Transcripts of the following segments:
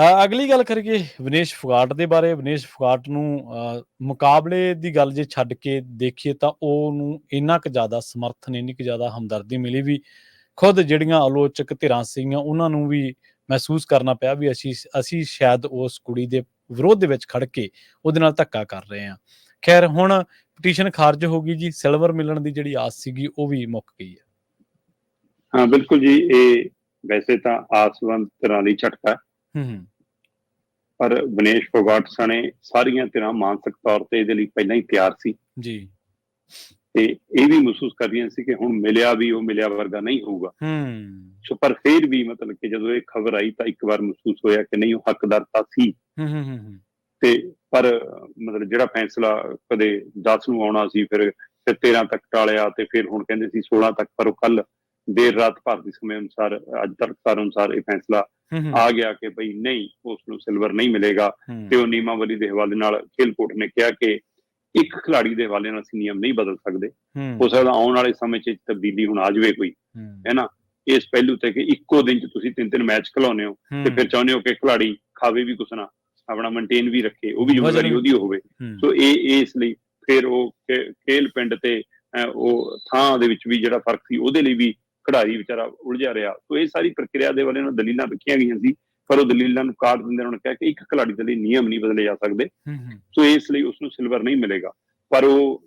ਅਗਲੀ ਗੱਲ ਕਰੀਏ ਵਿਨੇਸ਼ ਫੋਗਾਟ ਦੇ ਬਾਰੇ। ਵਿਨੇਸ਼ ਫੋਗਾਟ ਨੂੰ ਮੁਕਾਬਲੇ ਦੀ ਗੱਲ ਜੇ ਛੱਡ ਕੇ ਦੇਖੀਏ ਤਾਂ ਉਹਨੂੰ ਇੰਨਾ ਕੁ ਜ਼ਿਆਦਾ ਸਮਰਥਨ ਇੰਨੀ ਕੁ ਜ਼ਿਆਦਾ ਹਮਦਰਦੀ ਮਿਲੀ ਵੀ ਖੁਦ ਜਿਹੜੀਆਂ ਆਲੋਚਕ ਧਿਰਾਂ ਸੀਗੀਆਂ ਉਹਨਾਂ ਨੂੰ ਵੀ ਮਹਿਸੂਸ ਕਰਨਾ ਪਿਆ ਵੀ ਅਸੀਂ ਅਸੀਂ ਸ਼ਾਇਦ ਉਸ ਕੁੜੀ ਦੇ ਵਿਰੋਧ ਦੇ ਵਿੱਚ ਖੜ ਕੇ ਉਹਦੇ ਨਾਲ ਧੱਕਾ ਕਰ ਰਹੇ ਹਾਂ। ਖੈਰ ਹੁਣ ਪਟੀਸ਼ਨ ਖਾਰਜ ਹੋ ਗਈ ਜੀ ਸਿਲਵਰ ਮਿਲਣ ਦੀ ਜਿਹੜੀ ਆਸ ਸੀਗੀ ਉਹ ਵੀ ਮੁੱਕ ਗਈ ਹੈ। ਹਾਂ ਬਿਲਕੁਲ ਜੀ ਇਹ ਵੈਸੇ ਤਾਂ ਆਸਵੰਤ ਤਰ੍ਹਾਂ ਝਟਕਾ ਹੂੰ ਹੂੰ। ਪਰ ਵਿਨੇਸ਼ ਫੋਗਾਟ ਸਣੇ ਸਾਰੀਆਂ ਤਰ੍ਹਾਂ ਮਾਨਸਿਕ ਤੌਰ ਤੇ ਇਹਦੇ ਲਈ ਪਹਿਲਾਂ ਹੀ ਤਿਆਰ ਸੀ। ਜੀ। ਤੇ ਇਹ ਵੀ ਮਹਿਸੂਸ ਕਰ ਰਹੀਆਂ ਸੀ ਕਿ ਹੁਣ ਮਿਲਿਆ ਵੀ ਉਹ ਮਿਲਿਆ ਵਰਗਾ ਨਹੀਂ ਹੋਊਗਾ। ਹੂੰ। ਸੋ ਪਰ ਫਿਰ ਵੀ ਮਤਲਬ ਕਿ ਜਦੋਂ ਇਹ ਖਬਰ ਆਈ ਤਾਂ ਇੱਕ ਵਾਰ ਮਹਿਸੂਸ ਹੋਇਆ ਕਿ ਨਹੀਂ ਉਹ ਹੱਕਦਾਰ ਤਾਂ ਸੀ। ਹੂੰ ਹੂੰ ਹੂੰ ਤੇ ਪਰ ਮਤਲਬ ਜਿਹੜਾ ਫੈਸਲਾ ਕਦੇ 10 ਨੂੰ ਆਉਣਾ ਸੀ ਫਿਰ ਫਿਰ 13 ਤੱਕ ਟਾਲਿਆ ਤੇ ਫਿਰ ਹੁਣ ਕਹਿੰਦੇ ਸੀ 16 ਤੱਕ ਪਰ ਉਹ ਕੱਲ ਦੇਰ ਰਾਤ ਭਾਰਤੀ ਸਮੇਂ ਅਨੁਸਾਰ ਅੱਜ ਤੱਕ ਸਾਰ ਅਨੁਸਾਰ ਇਹ ਫੈਸਲਾ ਆ ਗਿਆ ਕਿ ਭਈ ਨਹੀਂ ਉਸ ਨੂੰ ਸਿਲਵਰ ਨਹੀਂ ਮਿਲੇਗਾ। ਤੇ ਉਹ ਨਿਯਮਾਵਲੀ ਦੇ ਹਵਾਲੇ ਨਾਲ ਖੇਲ ਕੋਰਟ ਨੇ ਕਿਹਾ ਕਿ ਇੱਕ ਖਿਡਾਰੀ ਦੇ ਹਵਾਲੇ ਨਾਲ ਅਸੀਂ ਨਿਯਮ ਨਹੀਂ ਬਦਲ ਸਕਦੇ। ਹੂੰ। ਸਕਦਾ ਆਉਣ ਵਾਲੇ ਸਮੇਂ 'ਚ ਤਬਦੀਲੀ ਹੁਣ ਆ ਜਾਵੇ ਕੋਈ ਹੂੰ। ਨਾ? ਇਸ ਪਹਿਲੂ ਤੇ ਕਿ ਇੱਕੋ ਦਿਨ 'ਚ ਤੁਸੀਂ ਤਿੰਨ ਤਿੰਨ ਮੈਚ ਖਿਲਾਉਂਦੇ ਹੋ ਤੇ ਫਿਰ ਚਾਹੁੰਦੇ ਹੋ ਕਿ ਖਿਡਾਰੀ ਖਾਵੇ ਵੀ ਕੁਛ ਨਾ ਆਪਣਾ ਮੇਨਟੇਨ ਵੀ ਰੱਖੇ ਉਹ ਵੀ ਜ਼ਿੰਮੇਵਾਰੀ ਉਹਦੀ ਹੋਵੇ। ਸੋ ਇਹ ਇਸ ਲਈ ਫਿਰ ਉਹ ਖੇਲ ਪਿੰਡ ਤੇ ਉਹ ਥਾਂ ਦੇ ਵਿੱਚ ਵੀ ਜਿਹੜਾ ਫ਼ਰਕ ਸੀ ਉਹਦੇ ਲਈ ਵੀ ਖਿਡਾਰੀ ਵਿਚਾਰਾ ਉਲਝਿਆ ਰਿਹਾ। ਸੋ ਇਹ ਸਾਰੀ ਪ੍ਰਕਿਰਿਆ ਦੇ ਵਾਲੇ ਨਾਲ ਦਲੀਲਾਂ ਰੱਖੀਆਂ ਗਈਆਂ ਸੀ ਪਰ ਉਹ ਦਲੀਲਾਂ ਨੂੰ ਕਾਟ ਦਿੰਦੇ ਉਹਨਾਂ ਨੇ ਕਿਹਾ ਕਿ ਇੱਕ ਖਿਡਾਰੀ ਦੇ ਲਈ ਨਿਯਮ ਨਹੀਂ ਬਦਲੇ ਜਾ ਸਕਦੇ। ਸੋ ਇਸ ਲਈ ਉਸ ਨੂੰ ਸਿਲਵਰ ਨਹੀਂ ਮਿਲੇਗਾ। ਪਰ ਉਹ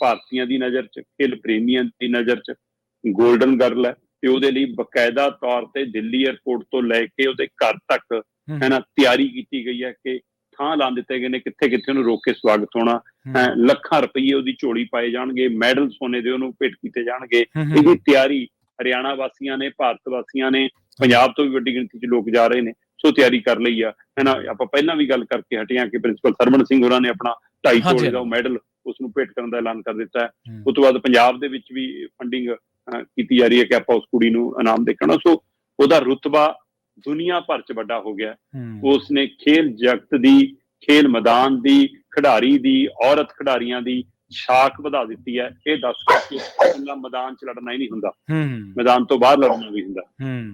ਭਾਰਤੀਆਂ ਦੀ ਨਜ਼ਰ 'ਚ ਖੇਲ ਪ੍ਰੇਮੀਆਂ ਦੀ ਨਜ਼ਰ 'ਚ 골ਡਨ ਗਰਲ ਹੈ ਤੇ ਉਹਦੇ ਲਈ ਬਕਾਇਦਾ ਤੌਰ ਤੇ ਦਿੱਲੀ 에ਅਰਪੋਰਟ ਤੋਂ ਲੈ ਕੇ ਉਹਦੇ ਘਰ ਤੱਕ ਹੂੰ। ਹੈ ਨਾ ਤਿਆਰੀ ਕੀਤੀ ਗਈ ਹੈ ਕਿ ਥਾਂ ਲਾ ਦਿੱਤੇ ਗਏ ਨੇ ਕਿੱਥੇ ਕਿੱਥੇ ਉਹਨੂੰ ਰੋਕ ਕੇ ਸਵਾਗਤ ਹੋਣਾ ਲੱਖਾਂ ਰੁਪਏ ਉਹਦੀ ਝੋਲੀ ਪਾਏ ਜਾਣਗੇ ਮੈਡਲ ਸੋਨੇ ਦੇ ਉਹਨੂੰ ਭੇਟ ਕੀਤੇ ਜਾਣਗੇ। ਇਹਦੀ ਤਿਆਰੀ ਹਰਿਆਣਾ ਵਾਸੀਆਂ ਨੇ ਭਾਰਤ ਵਾਸੀਆਂ ਨੇ ਪੰਜਾਬ ਤੋਂ ਵੀ ਵੱਡੀ ਗਿਣਤੀ 'ਚ ਲੋਕ ਜਾ ਰਹੇ ਨੇ ਸੋ ਤਿਆਰੀ ਕਰ ਲਈ ਆ। ਹੈਨਾ ਆਪਾਂ ਪਹਿਲਾਂ ਵੀ ਗੱਲ ਕਰਕੇ ਹਟੇ ਹਾਂ ਕਿ ਪ੍ਰਿੰਸੀਪਲ ਸਰਵਣ ਸਿੰਘ ਹੋਰਾਂ ਨੇ ਆਪਣਾ ਢਾਈ ਹਾਂਜੀ, ਤੋਲੇ ਦਾ ਮੈਡਲ ਉਸ ਨੂੰ ਭੇਟ ਕਰਨ ਦਾ ਐਲਾਨ ਕਰ ਦਿੱਤਾ ਹੈ। ਉਸ ਤੋਂ ਬਾਅਦ ਪੰਜਾਬ ਦੇ ਵਿੱਚ ਵੀ ਫੰਡਿੰਗ ਕੀਤੀ ਜਾ ਰਹੀ ਹੈ ਕਿ ਆਪਾਂ ਉਸ ਕੁੜੀ ਨੂੰ ਇਨਾਮ ਦੇਖਣਾ। ਸੋ ਉਹਦਾ ਰੁਤਬਾ ਦੁਨੀਆ ਭਰ 'ਚ ਵੱਡਾ ਹੋ ਗਿਆ। ਉਸ ਨੇ ਖੇਲ ਜਗਤ ਦੀ ਖੇਲ ਮੈਦਾਨ ਦੀ ਖਿਡਾਰੀ ਦੀ ਔਰਤ ਖਿਡਾਰੀਆਂ ਦੀ ਸ਼ਾਖ ਵਧਾ ਦਿੱਤੀ ਹੈ। ਇਹ ਦੱਸ ਕੇ ਕਿ ਇਕੱਲਾ ਮੈਦਾਨ 'ਚ ਲੜਨਾ ਹੀ ਨਹੀਂ ਹੁੰਦਾ। ਮੈਦਾਨ ਤੋਂ ਬਾਹਰ ਲੜਨਾ ਵੀ ਹੁੰਦਾ। ਹੂੰ।